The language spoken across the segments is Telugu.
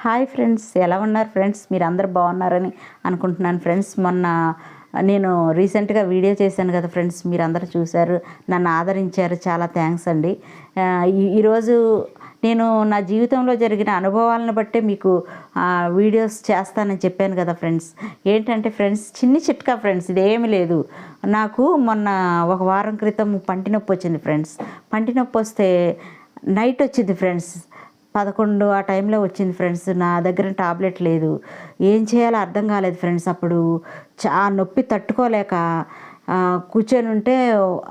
హాయ్ ఫ్రెండ్స్ ఎలా ఉన్నారు ఫ్రెండ్స్? మీరు అందరు బాగున్నారని అనుకుంటున్నాను ఫ్రెండ్స్. మొన్న నేను రీసెంట్గా వీడియో చేశాను కదా ఫ్రెండ్స్ మీరు అందరూ చూశారు. నన్ను ఆదరించారు చాలా థ్యాంక్స్ అండి. ఈ- ఈరోజు నేను నా జీవితంలో జరిగిన అనుభవాలను బట్టే మీకు వీడియోస్ చేస్తానని చెప్పాను కదా ఫ్రెండ్స్. ఏంటంటే ఫ్రెండ్స్ చిన్ని చిట్కా ఫ్రెండ్స్ ఇదేమీ లేదు. నాకు మొన్న ఒక వారం క్రితం పంటి నొప్పి వచ్చింది ఫ్రెండ్స్. పంటి నొప్పి వస్తే నైట్ వచ్చింది ఫ్రెండ్స్. పదకొండు ఆ టైంలో వచ్చింది ఫ్రెండ్స్. నా దగ్గర టాబ్లెట్ లేదు. ఏం చేయాలో అర్థం కాలేదు ఫ్రెండ్స్ అప్పుడు. చా నొప్పి తట్టుకోలేక కూర్చొని ఉంటే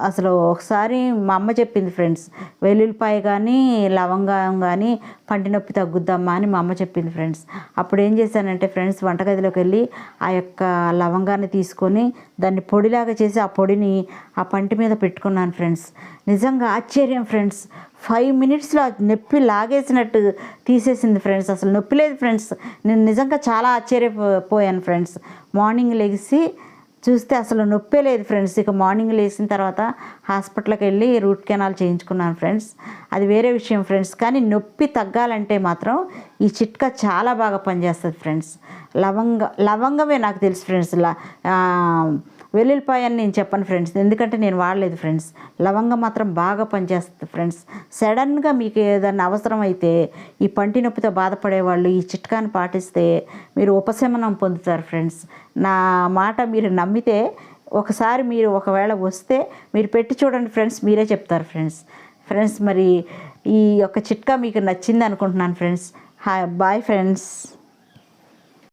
అసలు ఒకసారి మా అమ్మ చెప్పింది ఫ్రెండ్స్ వెల్లుల్లిపాయ కానీ లవంగం కానీ పంటి నొప్పి తగ్గుద్దమ్మా అని మా అమ్మ చెప్పింది ఫ్రెండ్స్. అప్పుడు ఏం చేశానంటే ఫ్రెండ్స్ వంటగదిలోకి వెళ్ళి ఆ యొక్క లవంగాన్ని తీసుకొని దాన్ని పొడిలాగా చేసి ఆ పొడిని ఆ పంటి మీద పెట్టుకున్నాను ఫ్రెండ్స్. నిజంగా ఆశ్చర్యం ఫ్రెండ్స్. ఫైవ్ మినిట్స్లో నొప్పి లాగేసినట్టు తీసేసింది ఫ్రెండ్స్. అసలు నొప్పి లేదు ఫ్రెండ్స్. నేను నిజంగా చాలా ఆశ్చర్యపోయాను ఫ్రెండ్స్. మార్నింగ్ లెగిసి చూస్తే అసలు నొప్పే లేదు ఫ్రెండ్స్. ఇక మార్నింగ్ లేచిన తర్వాత హాస్పిటల్కి వెళ్ళి రూట్ కెనాల్ చేయించుకున్నాను ఫ్రెండ్స్. అది వేరే విషయం ఫ్రెండ్స్. కానీ నొప్పి తగ్గాలంటే మాత్రం ఈ చిట్కా చాలా బాగా పనిచేస్తుంది ఫ్రెండ్స్. లవంగ లవంగమే నాకు తెలుసు ఫ్రెండ్స్. ల వెల్లుల్లిపాయ అని నేను చెప్పను ఫ్రెండ్స్. ఎందుకంటే నేను వాడలేదు ఫ్రెండ్స్. లవంగం మాత్రం బాగా పనిచేస్తుంది ఫ్రెండ్స్. సడన్గా మీకు ఏదైనా అవసరం అయితే ఈ పంటి నొప్పితో బాధపడే వాళ్ళు ఈ చిట్కాని పాటిస్తే మీరు ఉపశమనం పొందుతారు ఫ్రెండ్స్. నా మాట మీరు నమ్మితే ఒకసారి మీరు ఒకవేళ వస్తే మీరు పెట్టి చూడండి ఫ్రెండ్స్. మీరే చెప్తారు ఫ్రెండ్స్. ఫ్రెండ్స్ మరి ఈ యొక్క చిట్కా మీకు నచ్చింది అనుకుంటున్నాను ఫ్రెండ్స్. Hi bye friends.